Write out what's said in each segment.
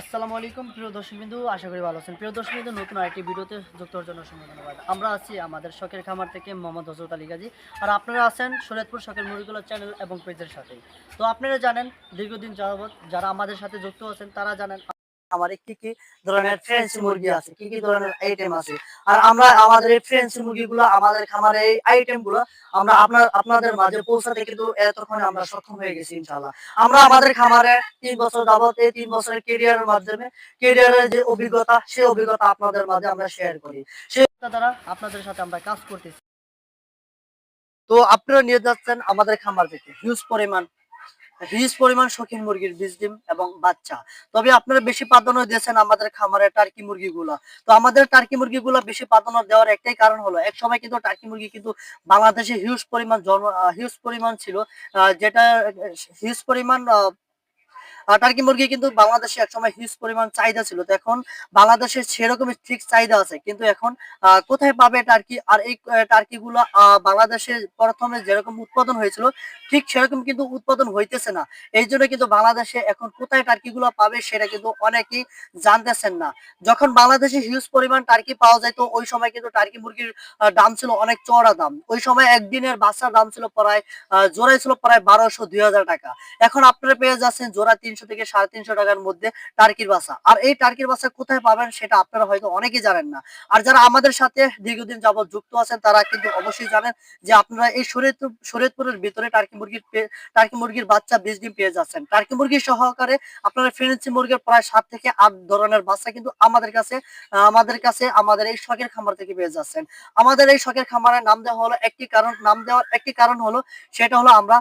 আসসালামু আলাইকুম, প্রিয় দর্শকবিন্দু, আশা করি ভালো আছেন। প্রিয় দর্শকবিন্দু, নতুন আরেকটি ভিডিওতে যুক্ত হওয়ার জন্য অসংখ্য ধন্যবাদ। আমরা আছি আমাদের শখের খামার থেকে মোহাম্মদ হজরত আলী গাজী। আর আপনারা আছেন শরীয়তপুর শখের মুরগিগুলো চ্যানেল এবং পেজের সাথে তো আপনারা জানেন, দীর্ঘদিন যাবৎ যারা আমাদের সাথে যুক্ত আছেন, তারা জানেন আমার কি কি ধরনের ফ্রেঞ্চ মুরগি আছে কি কি ধরনের আইটেম আছে? আর আমরা আমাদের এই ফ্রেঞ্চ মুরগিগুলো আমাদের খামারে এই আইটেমগুলো আমরা আপনার আপনাদের মাঝে পৌঁছাতে কিন্তু এতক্ষণে আমরা সক্ষম হয়ে গেছি ইনশাল্লাহ আমরা আমাদের খামারে তিন বছর যাবত এই তিন বছরের কেরিয়ারের মাধ্যমে কেরিয়ারের যে অভিজ্ঞতা সেই অভিজ্ঞতা আপনাদের মাঝে আমরা শেয়ার করি। সেই দ্বারা আপনাদের সাথে আমরা কাজ করতেছি। তো আপনারা নিয়ে যাচ্ছেন আমাদের খামার থেকে হিউজ পরিমাণ হিউজ পরিমাণ শৌখিন মুরগির বীজ ডিম এবং বাচ্চা। তবে আপনারা বেশি প্রাধান্য দিয়েছেন আমাদের খামারে টার্কি মুরগিগুলা। তো আমাদের টার্কি মুরগিগুলা বেশি প্রাধান্য দেওয়ার একটাই কারণ হলো, এক সময় কিন্তু টার্কি মুরগি কিন্তু বাংলাদেশে হিউজ পরিমাণ জন্ম হিউজ পরিমাণ ছিল যেটা হিউজ পরিমাণ টার্কি মুরগি কিন্তু বাংলাদেশে একসময় হিউজ পরিমাণ চাহিদা ছিল। তো এখন বাংলাদেশে সেরকমই ঠিক চাহিদা আছে। কিন্তু এখন কোথায় পাবে টার্কি? আর এই টার্কি গুলো বাংলাদেশে প্রথমে যেরকম উৎপাদন হয়েছিল, ঠিক সেরকম কিন্তু উৎপাদন হইতেছে না। এই জন্য কিন্তু বাংলাদেশে এখন কোথায় টার্কি গুলো পাবে সেটা কিন্তু অনেকেই জানতেছেন না। যখন বাংলাদেশে হিউজ পরিমাণ টার্কি পাওয়া যায়, তো ওই সময় কিন্তু টার্কি মুরগির দাম ছিল অনেক চড়া দাম। ওই সময় একদিনের বাচ্চার দাম ছিল প্রায় জোড়াই ছিল প্রায় বারোশো, দুই হাজার টাকা। এখন আপনারা পেয়ে যাচ্ছেন জোড়া তিনশো থেকে সাড়ে তিনশো টাকার মধ্যে টার্কির বাচ্চা আর এই টার্কির বাচ্চা কোথায় পাবেন সেটা আপনারা হয়তো অনেকেই জানেন না। আর যারা আমাদের সাথে দীর্ঘদিন যাবত যুক্ত আছেন, তারা কিন্তু অবশ্যই জানেন যে আপনারা এই শরীয়তপুর শরীয়তপুরের ভিতরে টার্কি মুরগির টার্কি মুরগির বাচ্চা বীজ ডিম পেয়ে যাচ্ছেন। টার্কি মুরগি সহকারে আপনারা ফ্রেন্সি মুরগির প্রায় সাত থেকে আট ধরনের বাচ্চা কিন্তু আমাদের কাছে আমাদের কাছে আমাদের এই শখের খামার থেকে পেয়ে যাচ্ছেন। আমাদের এই শখের খামারের নাম দেওয়া হলো একটি কারণ, নাম দেওয়ার একটি কারণ হলো, সেটা হলো আমরা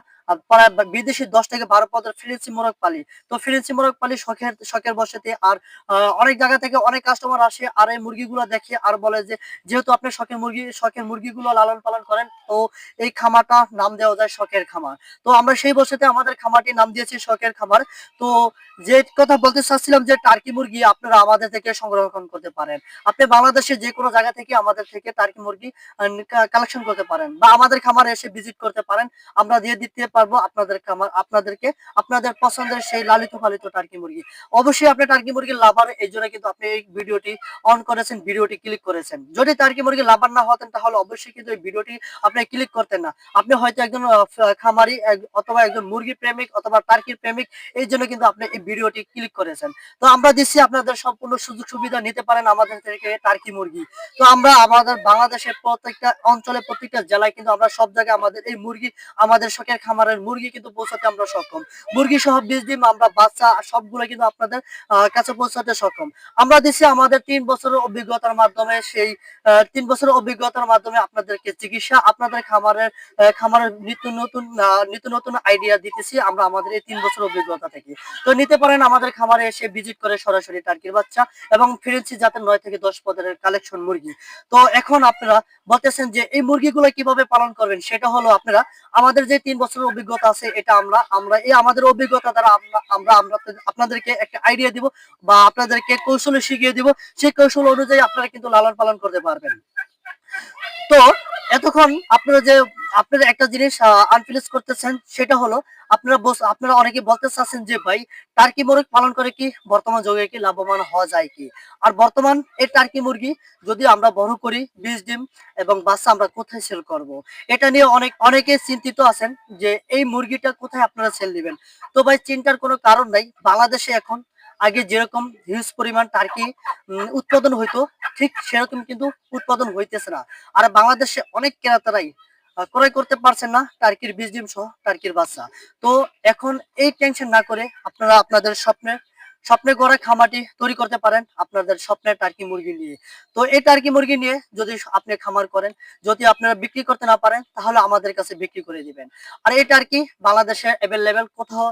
প্রায় বিদেশি দশ থেকে বারো পদের মোরগ পালি। তো মোরগ পালি শখের শখের বসেতে আর অনেক জায়গা থেকে অনেক কাস্টমার আসে আর এই মুরগিগুলো দেখে আর বলে যে, যেহেতু আপনি শখের মুরগি, শখের মুরগিগুলো লালন পালন করেন, তো এই খামারটা নাম দেওয়া যায় শখের খামার। তো আমরা সেই বছরতে আমাদের খামারটির নাম দিয়েছি শখের খামার। তো যে কথা বলতে চাচ্ছিলাম যে টার্কি মুরগি আপনারা আমাদের থেকে সংরক্ষণ করতে পারেন। আপনি বাংলাদেশের যে কোনো জায়গা থেকে আমাদের থেকে টার্কি মুরগি কালেকশন করতে পারেন বা আমাদের খামারে এসে ভিজিট করতে পারেন। আমরা দিয়ে দিতে পারব আপনাদের খামার আপনাদেরকে, আপনাদের পছন্দের সেই লালিত পালিত টার্কি মুরগি। অবশ্যই আপনি টার্কি মুরগির লাভার এই জন্য কিন্তু আপনি এই ভিডিওটি অন করেছেন, ভিডিওটি ক্লিক করেছেন। যদি টার্কি মুরগি লাভার না হতেন, তাহলে অবশ্যই কিন্তু এই ভিডিওটি আপনি ক্লিক করতেন না। আপনি হয়তো একজন খামারি অথবা একজন মুরগি প্রেমিক, অথবা টার্কির প্রেমিক এই জন্য কিন্তু আপনি এই ভিডিওটি ক্লিক করেছেন। তো আমরা দিচ্ছি আপনাদের সম্পূর্ণ সুযোগ সুবিধা নিতে পারেন আমাদের থেকে টার্কি মুরগি। তো আমরা আমাদের বাংলাদেশের প্রত্যেকটা অঞ্চলে প্রত্যেকটা জেলায় কিন্তু আমরা সব জায়গায় আমাদের এই মুরগি আমাদের শখের খামারের মুরগি কিন্তু পৌঁছাতে আমরা সক্ষম। মুরগি সহ বীজ ডিম, আমরা বাচ্চা সবগুলো কিন্তু আপনাদের কাছে পৌঁছাতে সক্ষম। আমরা দিচ্ছি আমাদের তিন বছরের অভিজ্ঞতার মাধ্যমে সেই তিন বছরের অভিজ্ঞতার মাধ্যমে আপনাদেরকে চিকিৎসা, আপনাদের খামারের খামারের নিত্য নতুন নিত্য নতুন আইডিয়া দিতেছি আমরা আমাদের এই তিন বছর অভিজ্ঞতা থেকে। তো নিতে পারেন আমাদের খামারে এসে ভিজিট করে সরাসরি টার্কির বাচ্চা এবং ফিরেন্সি জাতের নয় থেকে দশ পদের কালেকশন মুরগি। তো এখন আপনারা বলতেছেন যে এই মুরগিগুলো কীভাবে পালন করবেন, সেটা হলো আপনারা আমাদের যে তিন বছরের অভিজ্ঞতা আছে, এটা আমরা আমরা, এই আমাদের অভিজ্ঞতা দ্বারা আমরা আমরা আপনাদেরকে একটা আইডিয়া দিব বা আপনাদেরকে কৌশলে শিখিয়ে দিব। সেই কৌশল অনুযায়ী আপনারা কিন্তু লালন পালন করতে পারবেন। তো এতক্ষণ আপনারা যে, আপনারা একটা জিনিস আনফিলিস করতেছেন, সেটা হলো আপনারা আপনারা অনেকে বলতে চাচ্ছেন যে, ভাই, টার্কি মুরগ পালন করে কি বর্তমান যুগে কি লাভবান হওয়া যায় কি? আর বর্তমান এই টার্কি মুরগি যদি আমরা বড় করি, বীজ ডিম এবং বাচ্চা আমরা কোথায় সেল করব। এটা নিয়ে অনেক, অনেকে চিন্তিত আছেন যে, এই মুরগিটা কোথায় আপনারা সেল দিবেন? তো ভাই, চিন্তার কোনো কারণ নাই। বাংলাদেশে এখন আগে যেরকম হিউজ পরিমাণ টার্কি উৎপাদন হইতো, ঠিক সেরকম কিন্তু উৎপাদন হইতেছে না। আর বাংলাদেশে অনেক ক্রেতারাই ক্রয় করতে পারছেন না টার্কির বীজ ডিম সহ টার্কির বাচ্চা। তো এখন এই টেনশন না করে আপনারা আপনাদের স্বপ্নের স্বপ্নে গড়ে খামারটি তৈরি করতে পারেন আপনাদের স্বপ্নের টার্কি মুরগি নিয়ে। তো এই টার্কি মুরগি নিয়ে যদি আপনি খামার করেন, যদি আপনারা বিক্রি করতে না পারেন, তাহলে আমাদের কাছে বিক্রি করে দিবেন। আর এই টার্কি বাংলাদেশে অ্যাভেলেবেল কোথাও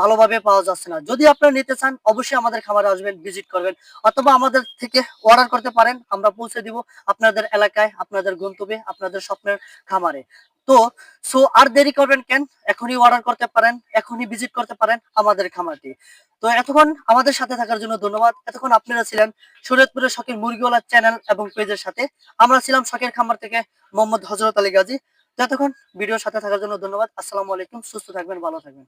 ভালোভাবে পাওয়া যাচ্ছে না। যদি আপনারা নিতে চান, অবশ্যই আমাদের খামারে আসবেন ভিজিট করবেন, অথবা আমাদের থেকে অর্ডার করতে পারেন, আমরা পৌঁছে দিব আপনাদের এলাকায়, আপনাদের গন্তব্যে, আপনাদের স্বপ্নের খামারে। তো সো আর দেরি করবেন কেন? এখনই অর্ডার করতে পারেন, এখনই ভিজিট করতে পারেন আমাদের খামারটি। তো এতক্ষণ আমাদের সাথে থাকার জন্য ধন্যবাদ। এতক্ষণ আপনারা ছিলেন শরীয়তপুরের শখের মুরগিওয়ালা চ্যানেল এবং পেজের সাথে। আমরা ছিলাম শখের খামার থেকে মোহাম্মদ হজরত আলী গাজী। তো এতক্ষণ ভিডিওর সাথে থাকার জন্য ধন্যবাদ। আসসালামু আলাইকুম, সুস্থ থাকবেন, ভালো থাকবেন।